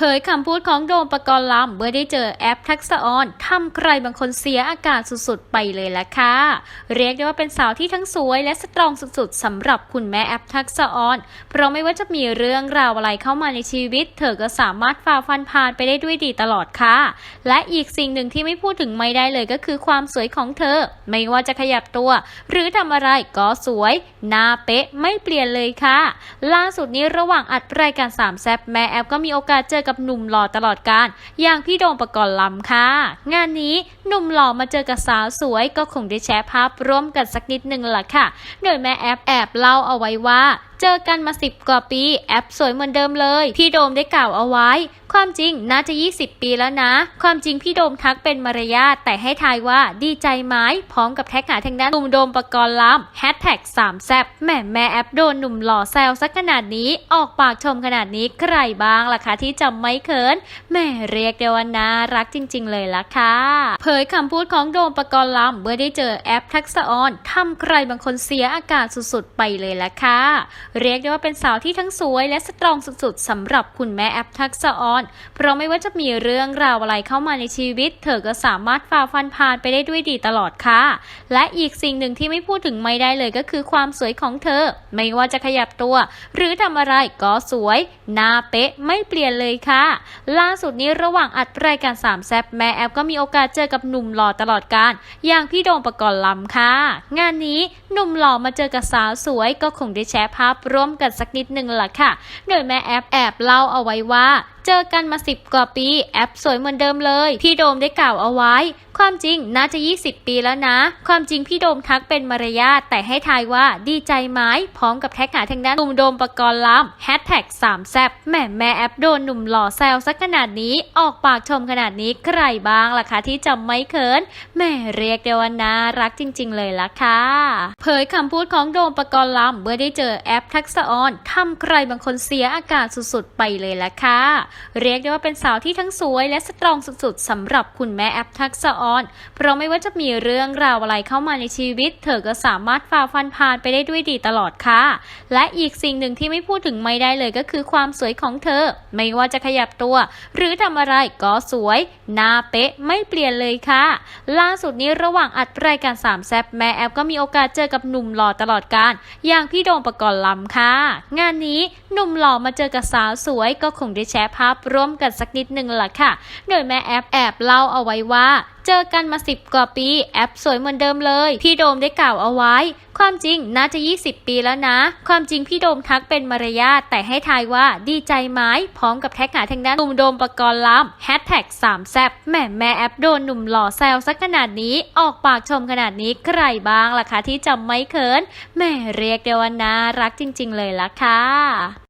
เผยคำพูดของโดมปกรณ์ลำเมื่อได้เจอแอปทักษะออนทำใครบางคนเสียอากาศสุดๆ ไปเลยละค่ะ เรียกได้ว่าเป็นสาวที่ทั้งสวยและสตรองสุดๆสำหรับคุณแม่แอปทักษะออน เพราะไม่ว่าจะมีเรื่องราวอะไรเข้ามาในชีวิต เธอก็สามารถฝ่าฟันผ่านไปได้ด้วยดีตลอดค่ะ และอีกสิ่งหนึ่งที่ไม่พูดถึงไม่ได้เลยก็คือความสวยของเธอ ไม่ว่าจะขยับตัว หรือทำอะไรก็สวยหน้าเป๊ะไม่เปลี่ยนเลยค่ะ ล่าสุดนี้ระหว่างอัดรายการสามแซบแม่แอปก็มีโอกาสเจอกับหนุ่มหล่อตลอดการ อย่างพี่โดมประกรณ์ลำค่ะ งานนี้หนุ่มหล่อมาเจอกับสาวสวยก็คงได้แชร์ภาพร่วมกันสักนิดนึงล่ะค่ะ โดยแม่แอปแอบเล่าเอาไว้ว่า เจอกันมาสิบกว่าปี แอปสวยเหมือนเดิมเลย พี่โดมได้กล่าวเอาไว้ ความจริงน่าจะ 20 ปีแล้วนะ ความจริงพี่โดมทักเป็นมารยาทแต่ให้ทายว่าดีใจไหมพร้อมกับแท็กหาทางด้านหนุ่มโดมปกรณ์ลำแฮชแท็กสามแซบแหม่แม่แอปโดนหนุ่มหล่อแซวสักขนาดนี้ออกปากชมขนาดนี้ใครบ้างล่ะคะที่จำไม่เขินแหม่เรียกได้ว่าน่ารักจริง ๆ เลยล่ะค่ะเผยคำพูดของโดมปกรณ์ลำเมื่อได้เจอแอปทักษะออนทำใครบางคนเสียอากาศสุดๆไปเลยล่ะค่ะเรียกได้ว่าเป็นสาวที่ทั้งสวยและสตรองสุดๆสำหรับคุณแม่แอปทักษะออน เพราะไม่ว่าจะมีเรื่องราวอะไรเข้ามาในชีวิต เธอก็สามารถฝ่าฟันผ่านไปได้ด้วยดีตลอดค่ะ และอีกสิ่งหนึ่งที่ไม่พูดถึงไม่ได้เลยก็คือความสวยของเธอ ไม่ว่าจะขยับตัว หรือทำอะไรก็สวยหน้าเป๊ะไม่เปลี่ยนเลยค่ะ ล่าสุดนี้ระหว่างอัดรายการสามแซบแม่แอปก็มีโอกาสเจอกับหนุ่มหล่อตลอดการอย่างพี่โดมประกรณ์ลำค่ะ งานนี้หนุ่มหล่อมาเจอกับสาวสวยก็คงได้แชร์ภาพร่วมกันสักนิดหนึ่งล่ะค่ะ โดยแม่แอปแอบเล่าเอาไว้ว่า เจอกันมาสิบกว่าปี แอปสวยเหมือนเดิมเลย พี่โดมได้กล่าวเอาไว้ ความจริงน่าจะ 20 ปีแล้วนะ ความจริงพี่โดมทักเป็นมารยาทแต่ให้ทายว่าดีใจไหมพร้อมกับแท็กหาทางด้านหนุ่มโดมประกรณ์ลำแฮชแท็กสามแซบแหม่แม่แอปโดนหนุ่มหล่อแซวสักขนาดนี้ ออกปากชมขนาดนี้ใครบ้างล่ะคะที่จำไม่เขินแหม่เรียกได้ว่าน่ารักจริง ๆ เลยล่ะค่ะเผยคำพูดของโดมประกรณ์ลำเมื่อได้เจอแอปทักษะออนทำใครบางคนเสียอากาศสุดๆไปเลยล่ะค่ะเรียกได้ว่าเป็นสาวที่ทั้งสวยและสตรองสุดๆสำหรับคุณแม่แอปทักษะออน เพราะไม่ว่าจะมีเรื่องราวอะไรเข้ามาในชีวิต เธอก็สามารถฝ่าฟันผ่านไปได้ด้วยดีตลอดค่ะ และอีกสิ่งหนึ่งที่ไม่พูดถึงไม่ได้เลยก็คือความสวยของเธอ ไม่ว่าจะขยับตัว หรือทำอะไรก็สวยหน้าเป๊ะไม่เปลี่ยนเลยค่ะ ล่าสุดนี้ระหว่างอัดรายการสามแซบแม่แอปก็มีโอกาสเจอกับหนุ่มหล่อตลอดการอย่างพี่โดมปกรณ์ลำค่ะ งานนี้หนุ่มหล่อมาเจอกับสาวสวยก็คงได้แชร์ภาพร่วมกันสักนิดหนึ่งล่ะค่ะ โดยแม่แอปแอบเล่าเอาไว้ว่า เจอกันมาสิบกว่าปี แอปสวยเหมือนเดิมเลย พี่โดมได้กล่าวเอาไว้ ความจริงน่าจะ 20 ปีแล้วนะ ความจริงพี่โดมทักเป็นมารยาทแต่ให้ทายว่าดีใจไหมพร้อมกับแท็กหาทางด้านหนุ่มโดมประกรณ์ลำแฮชแท็กสามแซบแหม่แม่แอปโดนหนุ่มหล่อแซวสักขนาดนี้ออกปากชมขนาดนี้ใครบ้างล่ะคะที่จำไม่เขินแหม่เรียกได้ว่าน่ารักจริง ๆ เลยล่ะค่ะ